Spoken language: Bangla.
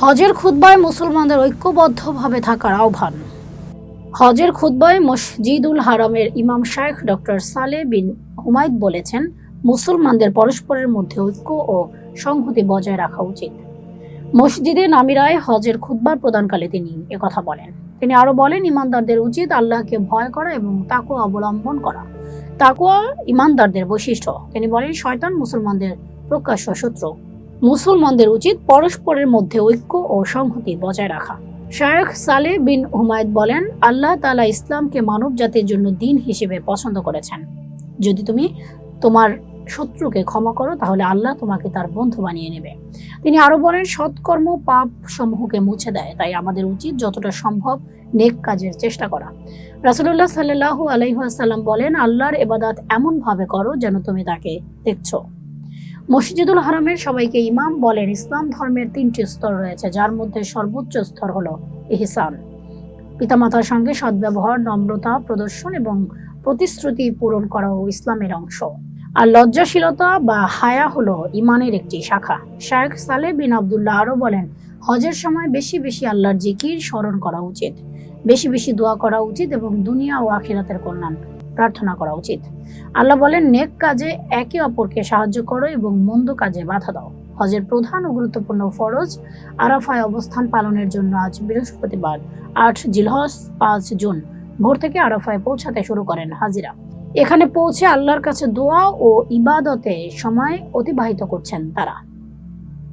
হজের খুতবায় মুসলমানদের ঐক্যবদ্ধভাবে থাকার আহ্বান। হজের খুতবায় মসজিদুল হারামের ইমাম শাইখ ডক্টর সালে বিন হুমায়দ বলেছেন, মুসলমানদের পরস্পরের মধ্যে ঐক্য ও সংহতি বজায় রাখা উচিত। মসজিদে নামিরায় হজের খুতবা প্রদানকালে তিনি একথা বলেন। তিনি আরও বলেন, ইমানদারদের উচিত আল্লাহকে ভয় করা এবং তাকুয়া অবলম্বন করা। তাকুয়া ইমানদারদের বৈশিষ্ট্য। তিনি বলেন, শয়তান মুসলমানদের প্রকাশ্য শত্রু। মুসলমানদের উচিত পরস্পরের মধ্যে ঐক্য ও সংহতি বজায় রাখা। শায়েখ সালে বিন হুমায়দ বলেন, আল্লাহ তালা ইসলামকে মানব জাতির জন্য দিন হিসেবে পছন্দ করেছেন। যদি তুমি তোমার শত্রুকে ক্ষমা করো, তাহলে আল্লাহ তোমাকে তার বন্ধু বানিয়ে নেবে। তিনি আরও বলেন, সৎকর্ম পাপ সমূহকে মুছে দেয়, তাই আমাদের উচিত যতটা সম্ভব নেক কাজের চেষ্টা করা। রাসুল্লাহ সাল্লাহ আলাইহাসাল্লাম বলেন, আল্লাহর এবাদাত এমন ভাবে করো যেন তুমি তাকে দেখছ। মসজিদুল হারামের সবাইকে ইমাম বলেন, ইসলাম ধর্মের তিনটি স্তর রয়েছে, যার মধ্যে সর্বোচ্চ স্তর হলো ইহসান। পিতামাতার সঙ্গে সদ্ব্যবহার, নম্রতা, প্রদর্শন এবং প্রতিশ্রুতি পূরণ করাও ইসলামের অংশ। আর লজ্জাশীলতা বা হায়া হলো ইমানের একটি শাখা। শায়েখ সালে বিন আবদুল্লাহ আরও বলেন, হজের সময় বেশি বেশি আল্লাহর জিকির স্মরণ করা উচিত। বেশি বেশি দোয়া করা উচিত এবং দুনিয়া ও আখিরাতের কল্যাণ। প্রার্থনা করা উচিত। আল্লাহ বলেন, নেক কাজে একে অপরকে সাহায্য করো এবং মন্দ কাজে বাধা দাও। হজের প্রধান ও গুরুত্বপূর্ণ ফরজ, আরাফায় অবস্থান পালনের জন্য আজ বৃহস্পতিবার, আট জিলহস পাঁচ জুন, ভোর থেকে আরাফায় পৌঁছাতে শুরু করেন হাজিরা। এখানে পৌঁছে আল্লাহর কাছে দোয়া ও ইবাদতে সময় অতিবাহিত করছেন তারা।